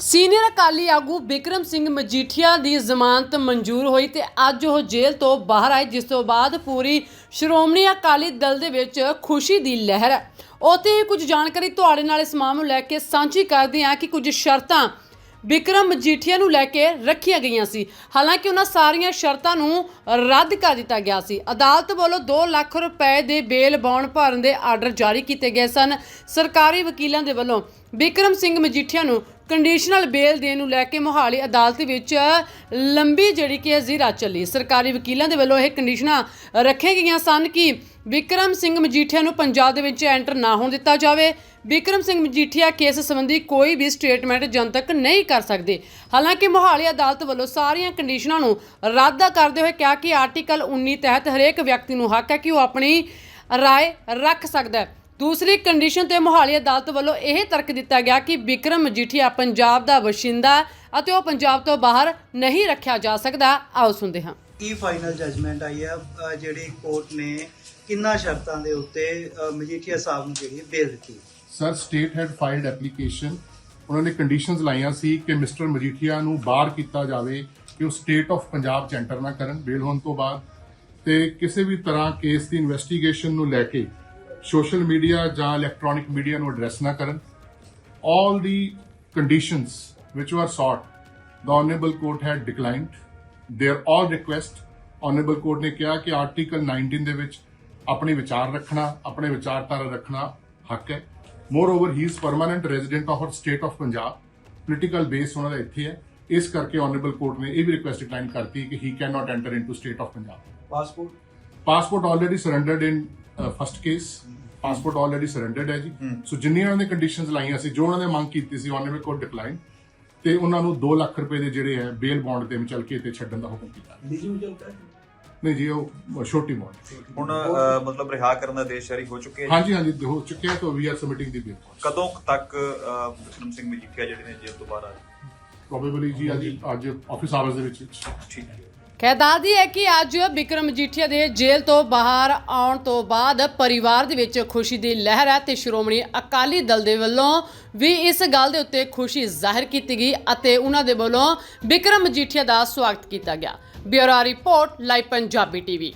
Senior Akali ਆਗੂ ਬਿਕਰਮ ਸਿੰਘ ਮਜੀਠੀਆ ਦੀ ਜ਼ਮਾਨਤ ਮਨਜ਼ੂਰ ਹੋਈ ਤੇ ਅੱਜ ਉਹ ਜੇਲ੍ਹ ਤੋਂ ਬਾਹਰ ਆਏ, ਜਿਸ ਤੋਂ ਬਾਅਦ ਪੂਰੀ ਸ਼੍ਰੋਮਣੀ ਅਕਾਲੀ ਦਲ ਦੇ ਵਿੱਚ ਖੁਸ਼ੀ ਦੀ ਲਹਿਰ ਹੈ। ਉੱਥੇ ਹੀ ਕੁਝ ਜਾਣਕਾਰੀ ਤੁਹਾਡੇ ਨਾਲ ਇਸ ਮਾਮਲੇ ਨੂੰ ਲੈ ਕੇ ਸਾਂਝੀ ਕਰਦੇ ਹਾਂ ਕਿ ਕੁਝ ਸ਼ਰਤਾਂ ਬਿਕਰਮ ਮਜੀਠੀਆ ਨੂੰ ਲੈ ਕੇ ਰੱਖੀਆਂ ਗਈਆਂ ਸੀ। ਹਾਲਾਂਕਿ ਉਹਨਾਂ ਸਾਰੀਆਂ ਸ਼ਰਤਾਂ ਨੂੰ ਰੱਦ ਕਰ ਦਿੱਤਾ ਗਿਆ ਸੀ। ਅਦਾਲਤ ਵੱਲੋਂ 2 ਲੱਖ ਰੁਪਏ ਦੇ ਬੇਲ ਬੌਂਡ ਭਰਨ ਦੇ ਆਰਡਰ ਜਾਰੀ ਕੀਤੇ ਗਏ ਸਨ। ਸਰਕਾਰੀ ਵਕੀਲਾਂ ਦੇ ਵੱਲੋਂ ਬਿਕਰਮ ਸਿੰਘ ਮਜੀਠੀਆ ਨੂੰ ਕੰਡੀਸ਼ਨਲ ਬੇਲ ਦੇਣ ਨੂੰ ਲੈ ਕੇ ਮੋਹਾਲੀ ਅਦਾਲਤ ਵਿੱਚ ਲੰਬੀ ਜਿਹੜੀ ਕਿ ਹੈ ਜ਼ੀਰਾ ਚੱਲੀ। ਸਰਕਾਰੀ ਵਕੀਲਾਂ ਦੇ ਵੱਲੋਂ ਇਹ ਕੰਡੀਸ਼ਨਾਂ ਰੱਖੀਆਂ ਗਈਆਂ ਸਨ ਕਿ ਵਿਕਰਮ ਸਿੰਘ ਮਜੀਠੀਆ ਨੂੰ ਪੰਜਾਬ ਦੇ ਵਿੱਚ ਐਂਟਰ ਨਾ ਹੋਣ ਦਿੱਤਾ ਜਾਵੇ। ਵਿਕਰਮ ਸਿੰਘ ਮਜੀਠੀਆ ਕੇਸ ਸੰਬੰਧੀ ਕੋਈ ਵੀ ਸਟੇਟਮੈਂਟ ਜਨਤਕ ਨਹੀਂ ਕਰ ਸਕਦੇ। ਹਾਲਾਂਕਿ ਮੋਹਾਲੀ ਅਦਾਲਤ ਵੱਲੋਂ ਸਾਰੀਆਂ ਕੰਡੀਸ਼ਨਾਂ ਨੂੰ ਰੱਦ ਕਰਦੇ ਹੋਏ ਕਿਹਾ ਕਿ ਆਰਟੀਕਲ 19 ਤਹਿਤ ਹਰੇਕ ਵਿਅਕਤੀ ਨੂੰ ਹੱਕ ਹੈ ਕਿ ਉਹ ਆਪਣੀ ਰਾਏ ਰੱਖ ਸਕਦਾ ਹੈ। ਦੂਸਰੀ ਕੰਡੀਸ਼ਨ ਤੇ ਮੋਹਾਲੀ ਅਦਾਲਤ ਵੱਲੋਂ ਇਹ ਤਰਕ ਦਿੱਤਾ ਗਿਆ ਕਿ ਵਿਕਰਮ ਮਜੀਠੀਆ ਪੰਜਾਬ ਦਾ ਵਸਿੰਦਾ ਅਤੇ ਉਹ ਪੰਜਾਬ ਤੋਂ ਬਾਹਰ ਨਹੀਂ ਰੱਖਿਆ ਜਾ ਸਕਦਾ। ਆਓ ਸੁਣਦੇ ਹਾਂ। ਕੀ ਫਾਈਨਲ ਜਜਮੈਂਟ ਆਈ ਹੈ? ਜਿਹੜੀ ਕੋਰਟ ਨੇ ਕਿੰਨਾ ਸ਼ਰਤਾਂ ਦੇ ਉੱਤੇ ਮਜੀਠੀਆ ਸਾਹਿਬ ਨੂੰ ਜਿਹੜੀ ਬੇਲ ਦਿੱਤੀ? Sir state had filed application ਉਹਨਾਂ ਨੇ ਕੰਡੀਸ਼ਨਸ ਲਾਈਆਂ ਸੀ ਕਿ ਮਿਸਟਰ ਮਜੀਠੀਆ ਨੂੰ ਬਾਹਰ ਕੀਤਾ ਜਾਵੇ ਕਿ ਉਹ ਸਟੇਟ ਆਫ ਪੰਜਾਬ ਚ ਐਂਟਰ ਨਾ ਕਰਨ ਬੇਲ ਹੋਣ ਤੋਂ ਬਾਅਦ। ਤੇ ਕਿਸੇ ਵੀ ਤਰ੍ਹਾਂ ਕੇਸ ਦੀ ਇਨਵੈਸਟੀਗੇਸ਼ਨ ਨੂੰ ਲੈ ਕੇ ਸੋਸ਼ਲ ਮੀਡੀਆ ਜਾਂ ਇਲੈਕਟ੍ਰੋਨਿਕ ਮੀਡੀਆ ਨੂੰ ਐਡਰੈਸ ਨਾ ਕਰਨ। All the conditions which were sought the honorable court had declined. Their all request honorable court ਨੇ ਕਿਹਾ ਕਿ ਆਰਟੀਕਲ 19 ਦੇ ਵਿੱਚ ਆਪਣੇ ਵਿਚਾਰ ਰੱਖਣਾ ਆਪਣੇ ਵਿਚਾਰਧਾਰਾ ਰੱਖਣਾ ਹੱਕ ਹੈ। More he is permanent resident of state of Punjab political base ਉਹਨਾਂ ਦਾ ਇੱਥੇ ਹੈ। ਇਸ ਕਰਕੇ honorable court ਨੇ ਇਹ ਵੀ ਰਿਕੁਐਸਟ ਡਿਕਲਾਈਨ ਕਰਤੀ ਕਿ he can not enter into state of Punjab passport passport already surrendered in first case passport already surrendered ਹੈ ਜੀ। ਸੋ ਜਿੰਨੀਆਂ ਉਹਨਾਂ ਨੇ ਕੰਡੀਸ਼ਨਸ ਲਾਈਆਂ ਸੀ ਜੋ ਉਹਨਾਂ ਨੇ ਮੰਗ ਕੀਤੀ ਸੀ ਉਹਨੇ ਵੀ ਕੋਡ ਡਿਕਲਾਈਨ ਤੇ ਉਹਨਾਂ ਨੂੰ 2 ਲੱਖ ਰੁਪਏ ਦੇ ਜਿਹੜੇ ਹੈ ਬੇਲ ਬੌਂਡ ਤੇ ਚੱਲ ਕੇ ਤੇ ਛੱਡਣ ਦਾ ਹੁਕਮ ਕੀਤਾ। ਨਹੀਂ ਜੀ ਉਹ ਛੋਟੀ ਬੌਂਡ ਹੁਣ ਮਤਲਬ ਰਿਹਾ ਕਰਨ ਦਾ ਆਦੇਸ਼ ਜਾਰੀ ਹੋ ਚੁੱਕੇ ਹੈ ਹਾਂਜੀ ਹਾਂਜੀ ਹੋ ਚੁੱਕਿਆ ਤਾਂ ਵੀ ਆਰ ਸਬਮਿਟਿੰਗ ਦੀ ਬੇਲ ਕਦੋਂ ਤੱਕ ਅ, ਵਿਕਰਮ ਸਿੰਘ ਮਜੀਠੀਆ ਜਿਹੜੇ ਨੇ ਜੇਲ੍ਹ ਤੋਂ ਬਾਹਰ ਆ ਪ੍ਰੋਬੇਬਲੀ ਜੀ ਅੱਜ ਅੱਜ ਆਫਿਸ ਆਵਰਸ ਦੇ ਵਿੱਚ। ਠੀਕ ਹੈ। ਖੈਦਾਦੀ ਹੈ ਕਿ ਅੱਜ ਬਿਕਰਮ ਮਜੀਠੀਆ ਦੇ ਜੇਲ੍ਹ ਤੋਂ ਬਾਹਰ ਆਉਣ ਤੋਂ ਬਾਅਦ ਪਰਿਵਾਰ ਦੇ ਵਿੱਚ ਖੁਸ਼ੀ ਦੀ ਲਹਿਰ ਹੈ ਤੇ ਸ਼੍ਰੋਮਣੀ ਅਕਾਲੀ ਦਲ ਦੇ ਵੱਲੋਂ ਵੀ ਇਸ ਗੱਲ ਦੇ ਉੱਤੇ ਖੁਸ਼ੀ ਜ਼ਾਹਿਰ ਕੀਤੀ ਗਈ ਅਤੇ ਉਹਨਾਂ ਦੇ ਵੱਲੋਂ ਬਿਕਰਮ ਮਜੀਠੀਆ ਦਾ ਸਵਾਗਤ ਕੀਤਾ ਗਿਆ। Bureau report, Live Punjabi TV.